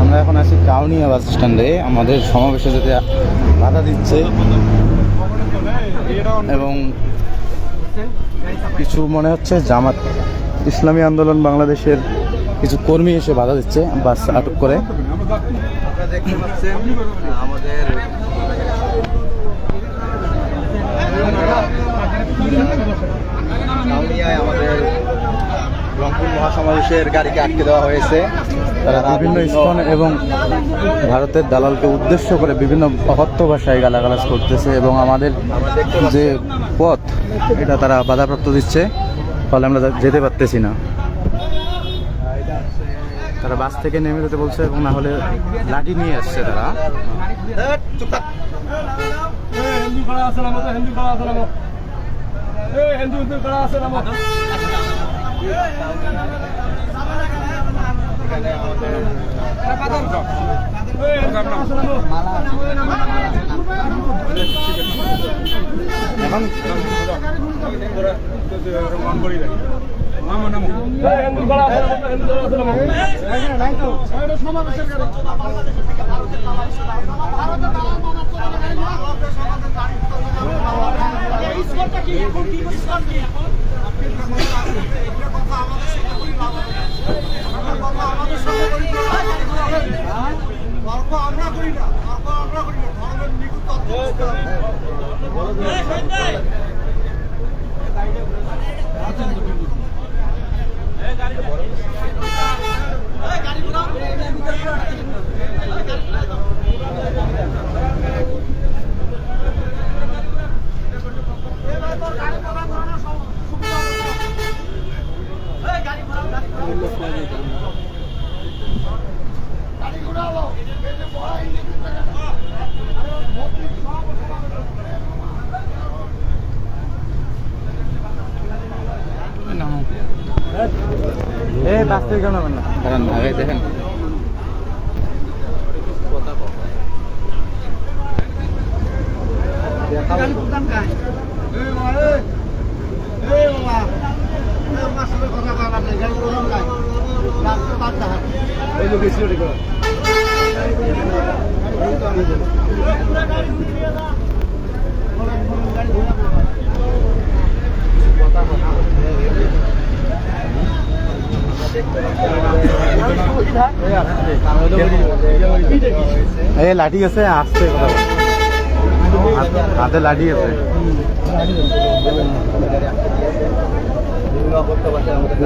আমরা এখন আছি কাউনিয়া বাস স্ট্যান্ডে। আমাদের সমাবেশে যাতে বাধা দিচ্ছে। এবং কিছু মনে হচ্ছে, জামাত ইসলামী আন্দোলন বাংলাদেশের কিছু কর্মী এসে বাধা দিচ্ছে, বাস আটক করে। আমাদের কাউনিয়ায় আমাদের রংপুর মহাসমাবেশের গাড়িকে আটকে দেওয়া হয়েছে। তারা বিভিন্ন স্থান এবং ভারতের দালালকে উদ্দেশ্য করে বিভিন্ন অকথ্য ভাষায় গালাগালাজ করতেছে এবং আমাদের যে পথ এটা তারা বাধাপ্রাপ্ত দিচ্ছে ফলে আমরা যেতে পারতেছি না। তারা বাস থেকে নেমে যেতে বলছে এবং না হলে লাঠি নিয়ে আসছে তারা। চুপ থাক। হিন্দু হিন্দু আছে নামো। এ হিন্দু হিন্দু খড়া আছে নামো এখন হিন্দু খড়া আছে নামো তো হিন্দু খড়া আছে নামো এ বাস থেকে কেন না? দাঁড়ান আগে দেখেন। এ লাঠি আছে আসছে কথা বল। হাত- হাতে লাঠি আছে বিভিন্ন অকথ্য ভাষায় আমাদের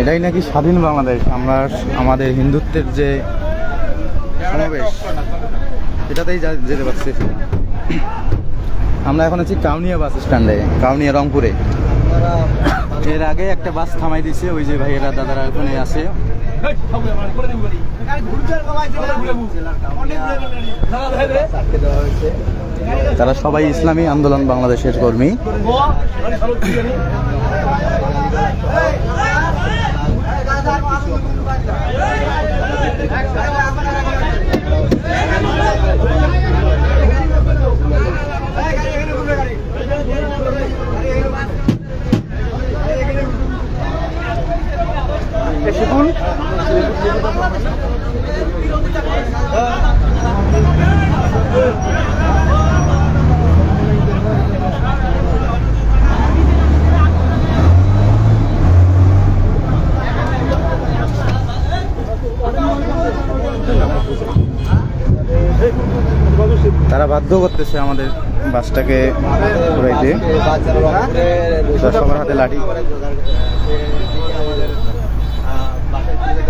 এটাই নাকি স্বাধীন বাংলাদেশ? আমরা আমাদের হিন্দুত্বের যে সমাবেশ এটাতেই যেতে পারছি। আমরা এখন আছি কাউনিয়া বাস স্ট্যান্ডে, কাউনিয়া রংপুরে। এর আগে একটা বাস থামাই দিছে ওই যে ভাইয়েরা দাদারা ওখানে আছে তারা সবাই ইসলামী আন্দোলন বাংলাদেশের কর্মী তারা বাধ্য করতেছে আমাদের বাসটাকে ঘুরাইতে। সবার হাতে লাঠি।